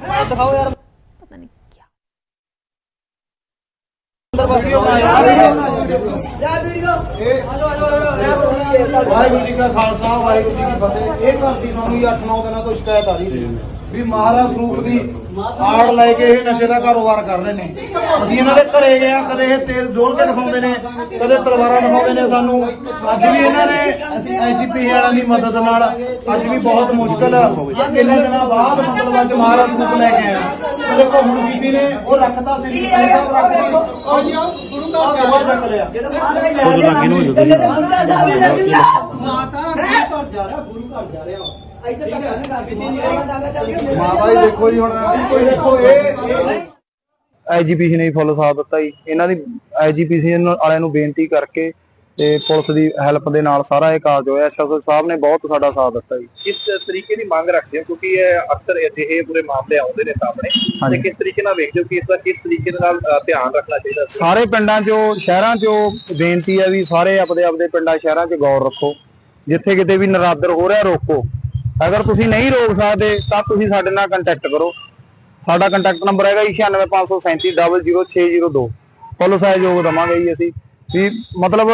ਦਿਖਾਓ ਯਾਰ। ਪਤਾ ਨਹੀਂ ਕੀ ਅੰਦਰ ਬਾਕੀ ਯਾ ਵੀਡੀਓ। ਵਾਹਿਗੁਰੂ ਜੀ ਕਾ ਖਾਲਸਾ ਵਾਹਿਗੁਰੂ ਜੀ ਕੀ ਫਤਿਹ। ਇਹ ਘਰ ਦੀ ਸਾਨੂੰ 8-9 ਦਿਨਾਂ ਤੋਂ ਸ਼ਿਕਾਇਤ ਆ ਰਹੀ ਸੀ ਵੀ ਮਹਾਰਾਜ ਸਰੂਪ ਦੀ ਆੜ ਲੈ ਕੇ ਇਹ ਨਸ਼ੇ ਦਾ ਕਾਰੋਬਾਰ ਕਰ ਰਹੇ ਨੇ। ਅਸੀਂ ਇਹਨਾਂ ਦੇ ਘਰੇ ਗਏ ਆ ਕਦੇ ਇਹ ਤੇਲ ਡੋਲ ਕੇ ਦਿਖਾਉਂਦੇ ਨੇ ਕਦੇ ਤਲਵਾਰਾਂ ਦਿਖਾਉਂਦੇ ਨੇ ਸਾਨੂੰ। ਅੱਜ ਵੀ ਇਹਨਾਂ ਨੇ ਐਸਪੀ ਵਾਲਿਆਂ ਦੀ ਮਦਦ ਨਾਲ ਅੱਜ ਵੀ ਬਹੁਤ ਮੁਸ਼ਕਲ ਕਿੰਨੇ ਦਿਨਾਂ ਬਾਅਦ ਮਤਲਬ ਅੱਜ ਮਹਾਰਾਜ ਸਰੂਪ ਲੈ ਕੇ ਆਏ ਦੇਖੋ ਹੁਣ ਬੀਬੀ ਨੇ ਉਹ ਰੱਖਤਾ ਸੀ ਇਹ ਰੱਖੋ, ਜਦੋਂ ਮਹਾਰਾਜ ਲੈ ਸਾਹਿਬ ਨੇ ਮਾਤਾ। ਘਰ ਜਾ ਰਿਹਾ ਗੁਰੂ ਘਰ ਜਾ ਰਿਹਾ। ਇੱਥੇ ਤੱਕ ਨਹੀਂ ਕਰ ਕਿੰਨੀ ਦੇਰ ਬਾਅਦ ਆਗਾ ਚੱਲ ਗਿਆ ਮਾਤਾ ਜੀ ਦੇਖੋ ਜੀ ਹੁਣ ਕੋਈ ਦੇਖੋ ਇਹ ਐਜੀਪੀਸੀ ਨੇ ਫੁੱਲ ਸਾਥ ਦਿੱਤਾ ਜੀ। ਇਹਨਾਂ ਦੀ ਐਜੀਪੀਸੀ ਵਾਲਿਆਂ ਨੂੰ ਬੇਨਤੀ ਕਰਕੇ ਤੇ ਪੁਲਿਸ ਦੀ ਹੈਲਪ ਦੇ ਨਾਲ ਸਾਰਾ ਇਹ ਕਾਰਜ ਹੋਇਆ। ਐਸਐਸਓ ਸਾਹਿਬ ਨੇ ਬਹੁਤ ਸਾਡਾ ਸਾਥ ਦਿੱਤਾ ਜੀ। ਕਿਸ ਤਰੀਕੇ ਦੀ ਮੰਗ ਰੱਖਦੇ ਹੋ? ਕਿਉਂਕਿ ਇਹ ਅਕਸਰ ਅਜਿਹੇ ਪੂਰੇ ਮਾਮਲੇ ਆਉਂਦੇ ਨੇ ਸਾਹਮਣੇ। ਤੇ ਕਿਸ ਤਰੀਕੇ ਨਾਲ ਵੇਖਦੇ ਹੋ ਕਿ ਇਸ ਦਾ ਕਿਸ ਤਰੀਕੇ ਦੇ ਨਾਲ ਧਿਆਨ ਰੱਖਣਾ ਚਾਹੀਦਾ ਸਾਰੇ ਪਿੰਡਾਂ 'ਚੋਂ ਸ਼ਹਿਰਾਂ 'ਚੋਂ ਬੇਨਤੀ ਹੈ ਵੀ ਸਾਰੇ ਆਪਦੇ ਆਪਦੇ ਪਿੰਡਾਂ ਸ਼ਹਿਰਾਂ 'ਚ ਗੌਰ ਰੱਖੋ। ਜਿੱਥੇ ਕਿਤੇ ਵੀ ਨਰਾਦਰ ਹੋ ਰਿਹਾ ਰੋਕੋ। ਅਗਰ ਤੁਸੀਂ ਨਹੀਂ ਰੋਕ ਸਕਦੇ ਤਾਂ ਤੁਸੀਂ ਸਾਡੇ ਨਾਲ ਕੰਟੈਕਟ ਕਰੋ। ਸਾਡਾ ਕੰਟੈਕਟ ਨੰਬਰ ਹੈਗਾ ਜੀ 9653700602 ਫੁੱਲ ਸਹਿਯੋਗ ਦਵਾਂਗੇ ਜੀ ਅਸੀਂ। ਵੀ ਮਤਲਬ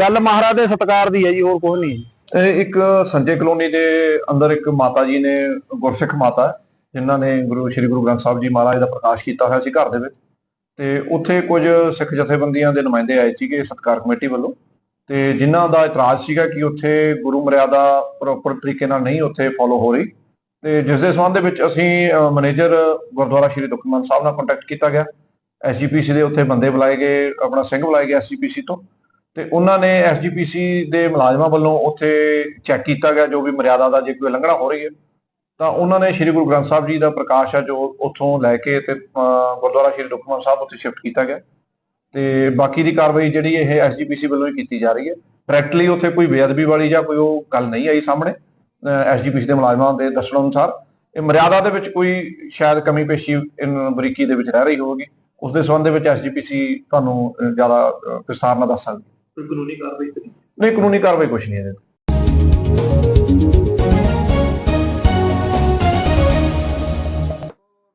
ਗੱਲ ਮਹਾਰਾਜ ਦੇ ਸਤਿਕਾਰ ਦੀ ਹੈ ਜੀ ਹੋਰ ਕੁਝ ਨਹੀਂ। ਇਹ ਇੱਕ ਸੰਜੇ ਕਲੋਨੀ ਦੇ ਅੰਦਰ ਇੱਕ ਮਾਤਾ ਜੀ ਨੇ ਗੁਰਸਿੱਖ ਮਾਤਾ ਹੈ, ਜਿਨ੍ਹਾਂ ਨੇ ਗੁਰੂ ਸ੍ਰੀ ਗੁਰੂ ਗ੍ਰੰਥ ਸਾਹਿਬ ਜੀ ਮਹਾਰਾਜ ਦਾ ਪ੍ਰਕਾਸ਼ ਕੀਤਾ ਹੋਇਆ ਸੀ ਘਰ ਦੇ ਵਿੱਚ। ਤੇ ਉੱਥੇ ਕੁਝ ਸਿੱਖ ਜਥੇਬੰਦੀਆਂ ਦੇ ਨੁਮਾਇੰਦੇ ਆਏ ਸੀਗੇ ਸਤਕਾਰ ਕਮੇਟੀ ਵੱਲੋਂ। ਤੇ ਜਿਨ੍ਹਾਂ ਦਾ ਇਤਰਾਜ਼ ਸੀਗਾ ਕਿ ਉੱਥੇ ਗੁਰੂ ਮਰਿਆਦਾ ਪ੍ਰੋਪਰ ਤਰੀਕੇ ਨਾਲ ਨਹੀਂ ਉੱਥੇ ਫੋਲੋ ਹੋ ਰਹੀ। ਤੇ ਜਿਸ ਦੇ ਸੰਬੰਧ ਦੇ ਵਿੱਚ ਅਸੀਂ ਮੈਨੇਜਰ ਗੁਰਦੁਆਰਾ ਸ੍ਰੀ ਦੁਖਮਨ ਸਾਹਿਬ ਨਾਲ ਕੰਟੈਕਟ ਕੀਤਾ ਗਿਆ। ਐਸਜੀਪੀਸੀ ਦੇ ਉੱਥੇ ਬੰਦੇ ਬੁਲਾਏ ਗਏ, ਆਪਣਾ ਸਿੰਘ ਬੁਲਾਏ ਗਏ ਐਸਜੀਪੀਸੀ ਤੋਂ ਤੇ ਉਹਨਾਂ ਨੇ ਐਸਜੀਪੀਸੀ ਦੇ ਮੁਲਾਜ਼ਮਾਂ ਵੱਲੋਂ ਉੱਥੇ ਚੈੱਕ ਕੀਤਾ ਗਿਆ ਜੋ ਵੀ ਮਰਿਆਦਾ ਦਾ ਜੇ ਕੋਈ ਉਲੰਘਣਾ ਹੋ ਰਹੀ ਹੈ। ਤਾਂ ਉਹਨਾਂ ਨੇ ਸ੍ਰੀ ਗੁਰੂ ਗ੍ਰੰਥ ਸਾਹਿਬ ਜੀ ਦਾ ਪ੍ਰਕਾਸ਼ ਆ ਜੋ ਉੱਥੋਂ ਲੈ ਕੇ ਤੇ ਗੁਰਦੁਆਰਾ ਸ੍ਰੀ ਦੁਖਮਨ ਸਾਹਿਬ ਉੱਥੇ ਸ਼ਿਫਟ ਕੀਤਾ ਗਿਆ। ਤੇ ਬਾਕੀ ਦੀ ਕਾਰਵਾਈ ਜਿਹੜੀ ਇਹ ਐਸਜੀਪੀਸੀ ਵੱਲੋਂ ਹੀ ਕੀਤੀ ਜਾ ਰਹੀ ਹੈ। ਡਾਇਰੈਕਟਲੀ ਉੱਥੇ ਕੋਈ ਬੇਅਦਬੀ ਵਾਲੀ ਜਾਂ ਕੋਈ ਉਹ ਗੱਲ ਨਹੀਂ ਆਈ ਸਾਹਮਣੇ ਐਸਜੀਪੀਸੀ ਦੇ ਮੁਲਾਜ਼ਮਾਂ ਦੇ ਦੱਸਣ ਅਨੁਸਾਰ। ਇਹ ਮਰਿਆਦਾ ਦੇ ਵਿੱਚ ਕੋਈ ਸ਼ਾਇਦ ਕਮੀ ਪੇਸ਼ੀ ਬਰੀਕੀ ਦੇ ਵਿੱਚ ਰਹਿ ਰਹੀ ਹੋਵੇਗੀ। ਉਸ ਦੇ ਸੰਬੰਧ ਦੇ ਵਿੱਚ ਐਸਜੀਪੀਸੀ ਤੁਹਾਨੂੰ ਜ਼ਿਆਦਾ ਵਿਸਥਾਰ ਨਾਲ ਦੱਸ ਸਕਦੀ ਕੋਈ ਕਾਨੂੰਨੀ ਕਾਰਵਾਈ ਕਰੀ ਨਹੀਂ ਕਾਨੂੰਨੀ ਕਾਰਵਾਈ ਕੁਝ ਨਹੀਂ ਹੈ ਇਹਦੇ।